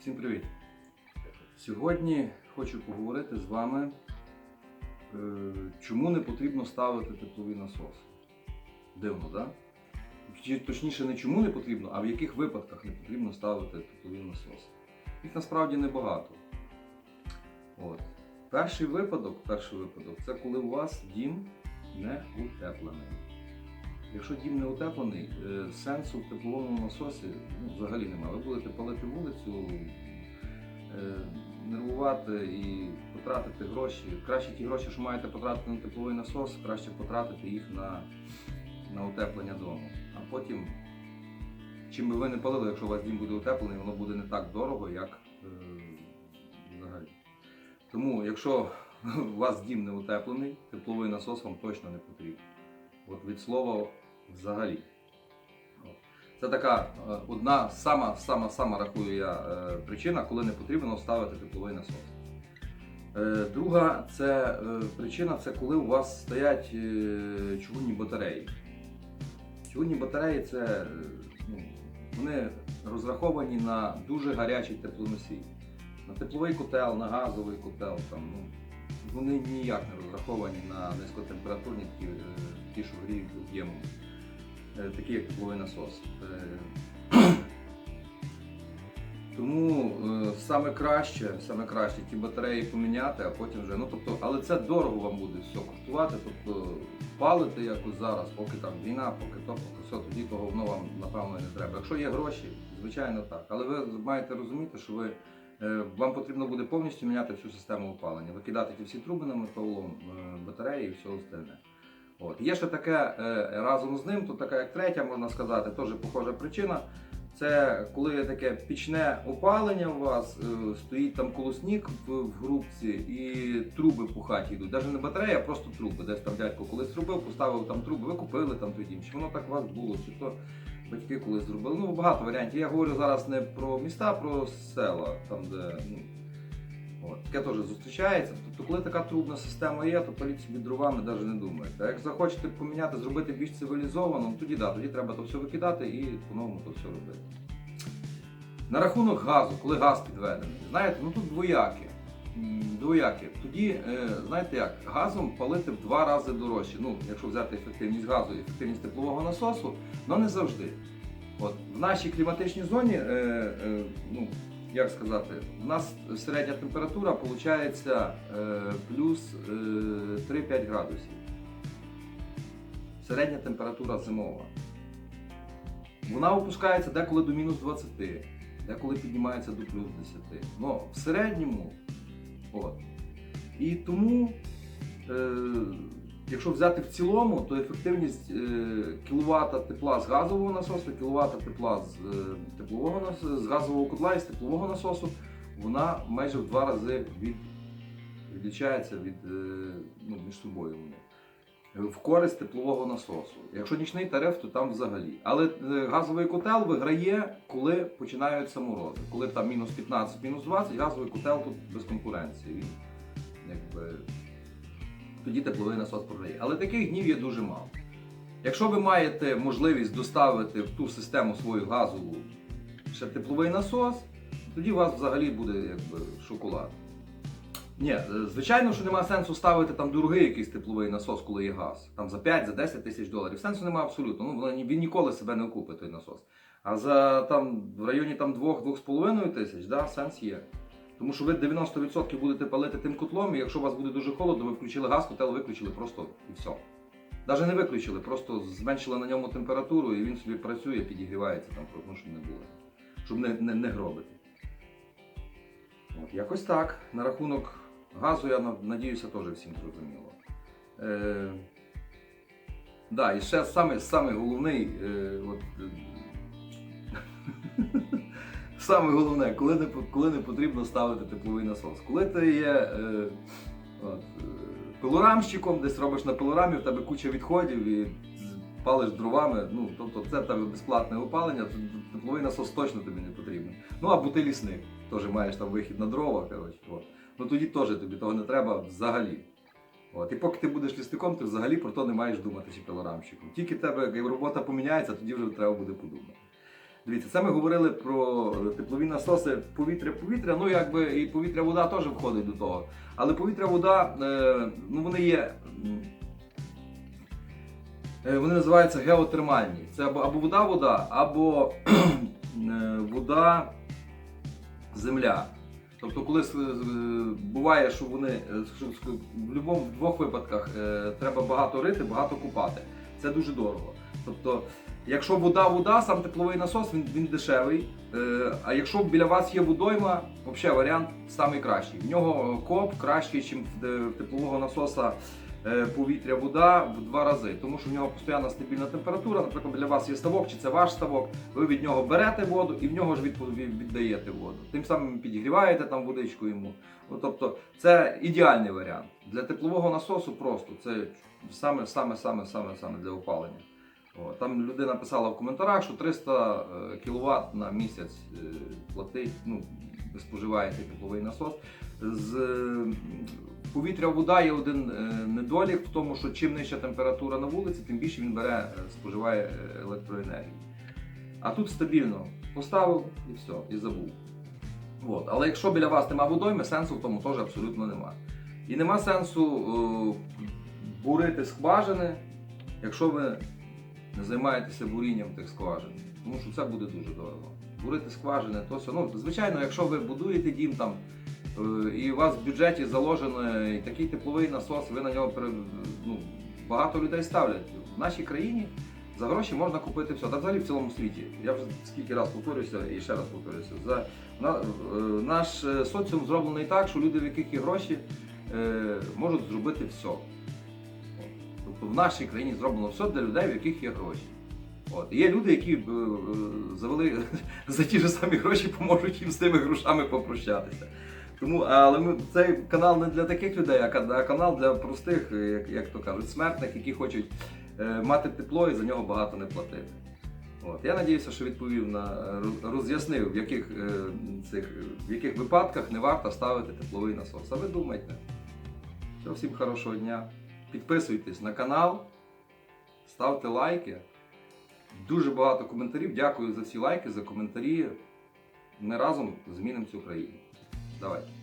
Всім привіт! Сьогодні хочу поговорити з вами, е, чому не потрібно ставити тепловий насос. Дивно, так? Да? Точніше, не чому не потрібно, а в яких випадках не потрібно ставити тепловий насос. Їх насправді небагато. От. Перший випадок, перший випадок це коли у вас дім не утеплений. Якщо дім не утеплений, е, сенсу в тепловому насосі ну, взагалі немає. Ви будете палити вулицю, е, нервувати і потратити гроші. Краще ті гроші, що маєте потратити на тепловий насос, краще потратити їх на, на утеплення дому. А потім, чим би ви не палили, якщо у вас дім буде утеплений, воно буде не так дорого, як е, взагалі. Тому, якщо у вас дім не утеплений, тепловий насос вам точно не потрібен. От від слова взагалі. Це така е, одна сама, сама, сама рахую я е, причина, коли не потрібно ставити тепловий насос. Е, Друга це причина це коли у вас стоять чугунні батареї. Чугунні батареї це ну, вони розраховані на дуже гарячий теплоносій. На тепловий котел, на газовий котел. Там, ну, вони ніяк не розраховані на низькотемпературні ті, що гріють об'ємом, такі як тепловий насос. Е, Тому е, саме краще, саме краще ті батареї поміняти, а потім вже. Ну тобто, але це дорого вам буде все коштувати. Тобто палити якось зараз, поки там війна, поки то, поки все, тоді того воно вам напевно не треба. Якщо є гроші, звичайно так. Але ви маєте розуміти, що ви. Е, Вам потрібно буде повністю міняти всю систему опалення, викидати ті всі труби на металолом, е, батареї і все остальне. От. Є ще таке е, разом з ним, тут така як третя, можна сказати, теж похожа причина. Це коли таке пічне опалення у вас, е, стоїть там колосник в, в грубці і труби по хаті йдуть. Навіть не батарея, а просто труби. Десь там дядько колись робив, поставив там труби, ви купили там той дім. Чи воно так у вас було, чи то батьки колись зробили. Ну, багато варіантів. Я говорю зараз не про міста, а про села, там де. Ну, От, таке теж зустрічається. Тобто, коли така трубна система є, то паліть собі дровами навіть не думаєте. А як захочете поміняти, зробити більш цивілізовано, тоді да, тоді треба то все викидати і по-новому то все робити. На рахунок газу, коли газ підведений, знаєте, ну тут двояке. М, Двояке. Тоді, е, знаєте як, газом палити в два рази дорожче. Ну, якщо взяти ефективність газу і ефективність теплового насосу, але не завжди. От, в нашій кліматичній зоні, е, е, ну, як сказати, у нас середня температура виходить е, плюс е, 3-5 градусів. Середня температура зимова. Вона опускається деколи до мінус 20, деколи піднімається до плюс 10. Ну, в середньому. От. І тому, е, якщо взяти в цілому, то ефективність е, кіловата тепла з газового насосу, кіловата тепла з е, теплового насосу, з газового котла і з теплового насосу, вона майже в два рази від, відлічається від, е, ну, між собою. В користь теплового насосу. Якщо нічний тариф, то там взагалі. Але газовий котел виграє, коли починаються морози. Коли там мінус 15, мінус 20, газовий котел тут без конкуренції. Він якби тоді тепловий насос програє. Але таких днів є дуже мало. Якщо ви маєте можливість доставити в ту систему свою газову ще тепловий насос, тоді у вас взагалі буде якби шоколад. Ні, е, звичайно, що немає сенсу ставити там дорогий якийсь тепловий насос, коли є газ. Там за 5, за 10 тисяч доларів. Сенсу немає абсолютно. Ну, він ніколи себе не окупить той насос. А за там в районі там 2-2,5 тисяч, да, сенс є. Тому що ви 90% будете палити тим котлом, і якщо у вас буде дуже холодно, ви включили газ, котел виключили просто і все. Навіть не виключили, просто зменшили на ньому температуру і він собі працює, підігрівається там, ну, щоб не було. Щоб не, не, не гробити. От, якось так. На рахунок газу, я на- надіюся, теж всім зрозуміло. Е, да, і ще саме, саме головний, е, от, саме головне, коли не, коли не потрібно ставити тепловий насос. Коли ти є е, от, е, пилорамщиком, десь робиш на пилорамі, в тебе куча відходів і палиш дровами, ну, тобто це тебе безплатне опалення, то тепловий насос точно тобі не потрібен. Ну або ти лісник, теж маєш там вихід на дрова, коротше. От. Ну тоді теж тобі того не треба взагалі. От. І поки ти будеш лісником, ти взагалі про то не маєш думати чи пилорамщиком. Тільки тебе як робота поміняється, тоді вже треба буде подумати. Дивіться, це ми говорили про теплові насоси повітря-повітря, ну якби і повітря-вода теж входить до того. Але повітря-вода, е, ну вони є. е, Вони називаються геотермальні. Це або, вода-вода, або е, вода земля. Тобто, коли буває, що вони е, що в будь-якому двох випадках е, треба багато рити, багато купати. Це дуже дорого. Тобто, якщо вода, вода, сам тепловий насос він, він дешевий. Е, а якщо біля вас є водойма, взагалі варіант самий кращий. В нього коп кращий, ніж в, в теплового насоса е, повітря, вода в два рази. Тому що в нього постійна стабільна температура. Наприклад, для вас є ставок, чи це ваш ставок. Ви від нього берете воду і в нього ж від- віддаєте воду. Тим самим підігріваєте там водичку йому. Ну, тобто, це ідеальний варіант. Для теплового насосу просто це саме, саме, саме, саме, саме для опалення. Там людина писала в коментарях, що 300 кВт на місяць е, платить, ну, ви споживаєте тепловий насос. З е, повітря вода є один е, недолік в тому, що чим нижча температура на вулиці, тим більше він бере, е, споживає е, електроенергії. А тут стабільно поставив і все, і забув. От. Але якщо біля вас нема водойми, сенсу в тому теж абсолютно нема. І нема сенсу е, бурити скважини, якщо ви не займаєтеся бурінням тих скважин. Тому що це буде дуже дорого. Бурити скважини, то все. Ну, звичайно, якщо ви будуєте дім там, е, і у вас в бюджеті заложено такий тепловий насос, ви на нього ну, багато людей ставлять. В нашій країні за гроші можна купити все. Та взагалі в цілому світі. Я вже скільки раз повторююся і ще раз повторююся. За, на, е, наш е, соціум зроблений так, що люди, в яких є гроші, можуть зробити все. Тобто в нашій країні зроблено все для людей, в яких є гроші. От. Є люди, які е, е, завели за ті ж самі гроші, поможуть їм з тими грошами попрощатися. Тому, але ми, цей канал не для таких людей, а канал для простих, е, як, як то кажуть, смертних, які хочуть мати тепло і за нього багато не платити. От. Я надіюся, що відповів на роз'яснив, в яких, цих, в яких випадках не варто ставити тепловий насос. А ви думайте. Всім хорошого дня. Підписуйтесь на канал, ставте лайки. Дуже багато коментарів. Дякую за всі лайки, за коментарі. Ми разом змінимо цю країну. Давайте.